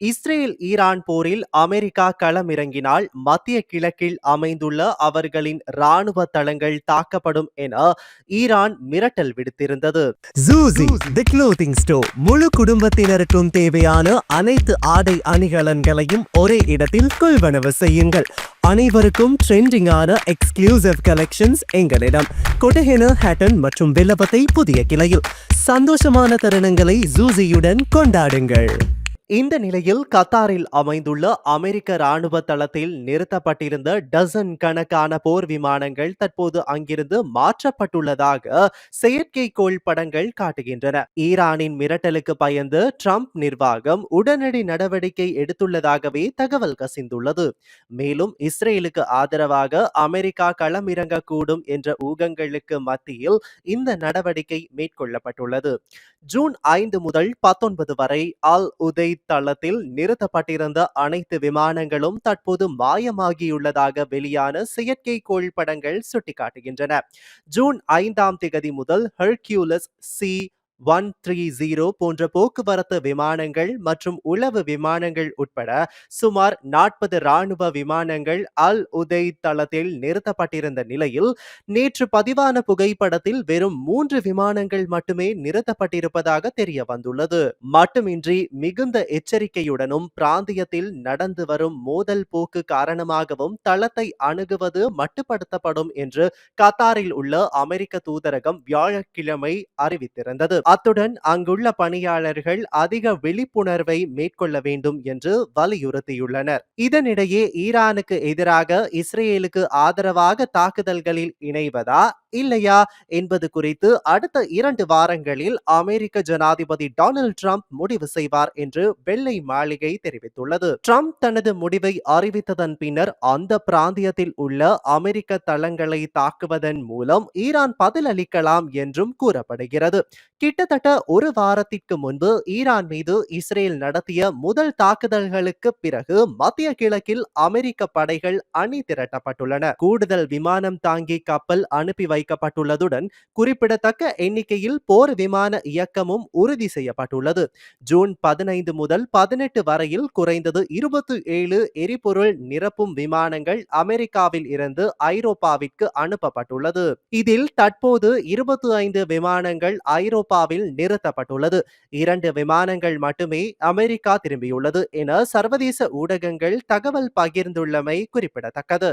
Israel Iran போரில் America களமிறங்கினால் மத்திய கிழக்கில் அமைந்துள்ள அவர்களின் ராணுவ தளங்கள் தாக்கப்படும் என ஈரான் மிரட்டல் விடுத்திருந்தது. தி முழு குடும்பத்தினருக்கும் தேவையான அனைத்து ஆடை அணிகலன்களையும் ஒரே இடத்தில் கொள்வனவு செய்யுங்கள். அனைவருக்கும் ட்ரெண்டிங்கான எக்ஸ்க்ளூசிவ் கலெக்ஷன்ஸ் எங்களிடம். கொட்டஹென ஹேட்டன் மற்றும் வில்லபத்தை புதிய கிளையில். சந்தோஷமான தருணங்களை ஜூசியுடன் கொண்டாடுங்கள். இந்த நிலையில் கத்தாரில் அமைந்துள்ள அமெரிக்க ராணுவ தளத்தில் நிறுத்தப்பட்டிருந்த டசன் கணக்கான போர் விமானங்கள் தற்போது அங்கிருந்து மாற்றப்பட்டுள்ளதாக செயற்கைக்கோள் படங்கள் காட்டுகின்றன. ஈரானின் மிரட்டலுக்கு பயந்து ட்ரம்ப் நிர்வாகம் உடனடி நடவடிக்கை எடுத்துள்ளதாகவே தகவல் கசிந்துள்ளது. மேலும் இஸ்ரேலுக்கு ஆதரவாக அமெரிக்கா களமிறங்கக்கூடும் என்ற ஊகங்களுக்கு மத்தியில் இந்த நடவடிக்கை மேற்கொள்ளப்பட்டுள்ளது. ஜூன் ஐந்து முதல் பத்தொன்பது வரை அல் உதை தளத்தில் நிறுத்தப்பட்டிருந்த அனைத்து விமானங்களும் தற்போது மாயமாகியுள்ளதாக வெளியான செயற்கைக்கோள் படங்கள் சுட்டிக்காட்டுகின்றன. ஜூன் ஐந்தாம் திகதி முதல் Hercules C one three zero போன்ற போக்குவரத்து விமானங்கள் மற்றும் உளவு விமானங்கள் உட்பட சுமார் நாற்பது ராணுவ விமானங்கள் அல் உதை தளத்தில் நிறுத்தப்பட்டிருந்த நிலையில் நேற்று பதிவான புகைப்படத்தில் வெறும் மூன்று விமானங்கள் மட்டுமே நிறுத்தப்பட்டிருப்பதாக தெரிய வந்துள்ளது மட்டுமின்றி மிகுந்த எச்சரிக்கையுடனும் பிராந்தியத்தில் நடந்து வரும் மோதல் போக்கு காரணமாகவும் தளத்தை அணுகுவது மட்டுப்படுத்தப்படும் என்று கத்தாரில் உள்ள அமெரிக்க தூதரகம் வியாழக்கிழமை அறிவித்திருந்தது. அத்துடன் அங்குள்ள பணியாளர்கள் அதிக விழிப்புணர்வை மேற்கொள்ள வேண்டும் என்று வலியுறுத்தியுள்ளனர். இதனிடையே ஈரானுக்கு எதிராக இஸ்ரேலுக்கு ஆதரவாக தாக்குதல்களில் இணைவதா இல்லையா என்பது குறித்து அடுத்த இரண்டு வாரங்களில் அமெரிக்க ஜனாதிபதி டொனால்ட் ட்ரம்ப் முடிவு செய்வார் என்று வெள்ளை மாளிகை தெரிவித்துள்ளது. ட்ரம்ப் தனது முடிவை அறிவித்ததன் பின்னர் அந்த பிராந்தியத்தில் உள்ள அமெரிக்க தளங்களை தாக்குவதன் மூலம் ஈரான் பதிலளிக்கலாம் என்றும் கூறப்படுகிறது. கிட்டத்தட்ட ஒரு வாரத்திற்கு முன்பு ஈரான் மீது இஸ்ரேல் நடத்திய முதல் தாக்குதல்களுக்கு பிறகு மத்திய கிழக்கில் அமெரிக்க படைகள் அணி திரட்டப்பட்டுள்ளன. கூடுதல் விமானம் தாங்கி கப்பல் அனுப்பி வைக்கப்பட்டுள்ளதுடன் குறிப்பிடத்தக்க எண்ணிக்கையில் போர் விமான இயக்கமும் உறுதி செய்யப்பட்டுள்ளது. ஜூன் பதினைந்து முதல் பதினெட்டு வரையில் குறைந்தது இருபத்தி ஏழு எரிபொருள் நிரப்பும் விமானங்கள் அமெரிக்காவில் இருந்து ஐரோப்பாவிற்கு அனுப்பப்பட்டுள்ளது. இதில் தற்போது இருபத்தி ஐந்து விமானங்கள் ஐரோப்பாவில் நிறுத்தப்பட்டுள்ளது. இரண்டு விமானங்கள் மட்டுமே அமெரிக்கா திரும்பியுள்ளது என சர்வதேச ஊடகங்கள் தகவல் பகிர்ந்துள்ளமை குறிப்பிடத்தக்கது.